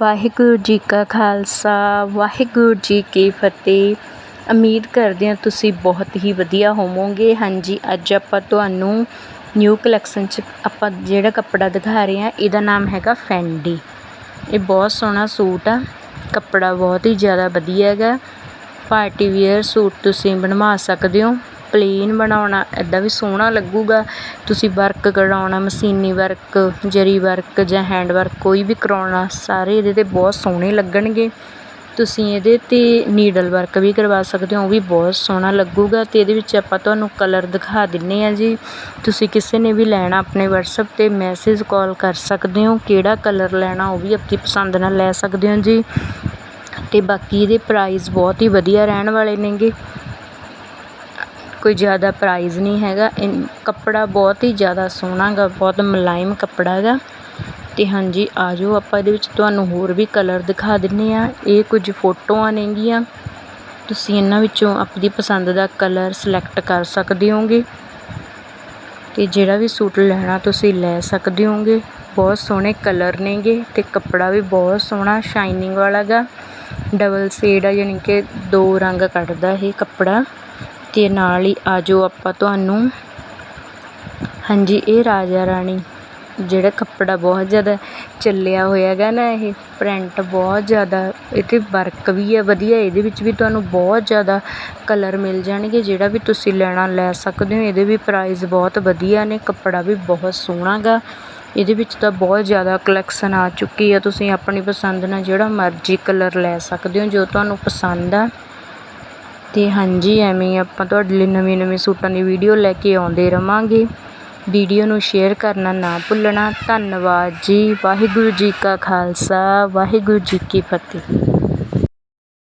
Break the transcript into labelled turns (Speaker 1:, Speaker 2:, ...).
Speaker 1: ਵਾਹਿਗੁਰੂ ਜੀ ਕਾ ਖਾਲਸਾ, ਵਾਹਿਗੁਰੂ ਜੀ ਕੀ ਫਤਿਹ। ਉਮੀਦ ਕਰਦੇ ਹਾਂ ਤੁਸੀਂ ਬਹੁਤ ਹੀ ਵਧੀਆ ਹੋਵੋਗੇ। ਹਾਂਜੀ, ਅੱਜ ਆਪਾਂ ਤੁਹਾਨੂੰ ਨਿਊ ਕਲੈਕਸ਼ਨ 'ਚ ਆਪਾਂ ਜਿਹੜਾ ਕੱਪੜਾ ਦਿਖਾ ਰਹੇ ਹਾਂ, ਇਹਦਾ ਨਾਮ ਹੈਗਾ ਫੈਂਡੀ ਇਹ ਬਹੁਤ ਸੋਹਣਾ ਸੂਟ ਆ। ਕੱਪੜਾ ਬਹੁਤ ਹੀ ਜ਼ਿਆਦਾ ਵਧੀਆ ਹੈਗਾ। ਪਾਰਟੀ ਵੇਅਰ ਸੂਟ ਤੁਸੀਂ ਬਣਵਾ ਸਕਦੇ ਹੋ। ਪਲੇਨ ਬਣਾਉਣਾ ਇੱਦਾਂ ਵੀ ਸੋਹਣਾ ਲੱਗੂਗਾ। ਤੁਸੀਂ ਵਰਕ ਕਰਾਉਣਾ, ਮਸ਼ੀਨੀ ਵਰਕ ਜਰੀ ਵਰਕ ਜਾਂ ਹੈਂਡ ਵਰਕ ਕੋਈ ਵੀ ਕਰਾਉਣਾ, ਸਾਰੇ ਇਹਦੇ 'ਤੇ ਬਹੁਤ ਸੋਹਣੇ ਲੱਗਣਗੇ। ਤੁਸੀਂ ਇਹਦੇ 'ਤੇ ਨੀਡਲ ਵਰਕ ਵੀ ਕਰਵਾ ਸਕਦੇ ਹੋ, ਉਹ ਵੀ ਬਹੁਤ ਸੋਹਣਾ ਲੱਗੂਗਾ ਅਤੇ ਇਹਦੇ ਵਿੱਚ ਆਪਾਂ ਤੁਹਾਨੂੰ ਕਲਰ ਦਿਖਾ ਦਿੰਦੇ ਹਾਂ ਜੀ। ਤੁਸੀਂ ਕਿਸੇ ਨੇ ਵੀ ਲੈਣਾ, ਆਪਣੇ ਵਟਸਐਪ 'ਤੇ ਮੈਸੇਜ ਕਾਲ ਕਰ ਸਕਦੇ ਹੋ, ਕਿਹੜਾ ਕਲਰ ਲੈਣਾ, ਉਹ ਵੀ ਆਪਣੀ ਪਸੰਦ ਨਾਲ ਲੈ ਸਕਦੇ ਹੋ ਜੀ। ਅਤੇ ਬਾਕੀ ਇਹਦੇ ਪ੍ਰਾਈਜ਼ ਬਹੁਤ ਹੀ ਵਧੀਆ ਰਹਿਣ ਵਾਲੇ ਨੇਗੇ। ਕੋਈ ਜ਼ਿਆਦਾ ਪ੍ਰਾਈਜ਼ ਨਹੀਂ ਹੈਗਾ। ਕੱਪੜਾ ਬਹੁਤ ਹੀ ਜ਼ਿਆਦਾ ਸੋਹਣਾ ਗਾ ਬਹੁਤ ਮੁਲਾਇਮ ਕੱਪੜਾ ਹੈਗਾ। ਅਤੇ ਹਾਂਜੀ, ਆ ਜਾਓ ਆਪਾਂ ਇਹਦੇ ਵਿੱਚ। ਤੁਹਾਨੂੰ ਹੋਰ ਵੀ ਕਲਰ ਦਿਖਾ ਦਿੰਦੇ ਹਾਂ ਇਹ ਕੁਝ ਫੋਟੋਆਂ ਨੇਗੀਆਂ। ਤੁਸੀਂ ਇਹਨਾਂ ਵਿੱਚੋਂ ਆਪਣੀ ਪਸੰਦ ਦਾ ਕਲਰ ਸਿਲੈਕਟ ਕਰ ਸਕਦੇ ਹੋਗੇ। ਅਤੇ ਜਿਹੜਾ ਵੀ ਸੂਟ ਲੈਣਾ, ਤੁਸੀਂ ਲੈ ਸਕਦੇ ਹੋਗੇ। ਬਹੁਤ ਸੋਹਣੇ ਕਲਰ ਨੇਗੇ ਅਤੇ ਕੱਪੜਾ ਵੀ ਬਹੁਤ ਸੋਹਣਾ ਸ਼ਾਈਨਿੰਗ ਵਾਲਾ ਗਾ ਡਬਲ ਸ਼ੇਡ ਆ ਯਾਨੀ ਕਿ ਦੋ ਰੰਗ ਕੱਢਦਾ ਇਹ ਕੱਪੜਾ। ਅਤੇ ਨਾਲ ਹੀ ਆ ਜਾਓ ਆਪਾਂ ਤੁਹਾਨੂੰ। ਹਾਂਜੀ, ਇਹ ਰਾਜਾ ਰਾਣੀ, ਜਿਹੜਾ ਕੱਪੜਾ ਬਹੁਤ ਜ਼ਿਆਦਾ ਚੱਲਿਆ ਹੋਇਆ ਹੈਗਾ ਨਾ ਇਹ ਪ੍ਰਿੰਟ ਬਹੁਤ ਜ਼ਿਆਦਾ ਇਹ 'ਤੇ ਵਰਕ ਵੀ ਹੈ, ਵਧੀਆ, ਇਹਦੇ ਵਿੱਚ ਵੀ ਤੁਹਾਨੂੰ ਬਹੁਤ ਜ਼ਿਆਦਾ ਕਲਰ ਮਿਲ ਜਾਣਗੇ, ਜਿਹੜਾ ਵੀ ਤੁਸੀਂ ਲੈਣਾ, ਲੈ ਸਕਦੇ ਹੋ, ਇਹਦੇ ਵੀ ਪ੍ਰਾਈਜ਼ ਬਹੁਤ ਵਧੀਆ ਨੇ, ਕੱਪੜਾ ਵੀ ਬਹੁਤ ਸੋਹਣਾ ਗਾ। ਇਹਦੇ ਵਿੱਚ ਤਾਂ ਬਹੁਤ ਜ਼ਿਆਦਾ ਕਲੈਕਸ਼ਨ ਆ ਚੁੱਕੀ ਆ, ਤੁਸੀਂ ਆਪਣੀ ਪਸੰਦ ਨਾਲ ਜਿਹੜਾ ਮਰਜ਼ੀ ਕਲਰ ਲੈ ਸਕਦੇ ਹੋ, ਜੋ ਤੁਹਾਨੂੰ ਪਸੰਦ ਆ। ਅਤੇ ਹਾਂਜੀ, ਐਵੇਂ ਆਪਾਂ ਤੁਹਾਡੇ ਲਈ ਨਵੇਂ ਨਵੇਂ ਸੂਟਾਂ ਦੀ ਵੀਡੀਓ ਲੈ ਕੇ ਆਉਂਦੇ ਰਹਾਂਗੇ ਵੀਡੀਓ ਨੂੰ ਸ਼ੇਅਰ ਕਰਨਾ ਨਾ ਭੁੱਲਣਾ। ਧੰਨਵਾਦ ਜੀ। ਵਾਹਿਗੁਰੂ ਜੀ ਕਾ ਖਾਲਸਾ। ਵਾਹਿਗੁਰੂ ਜੀ ਕੀ ਫਤਿਹ।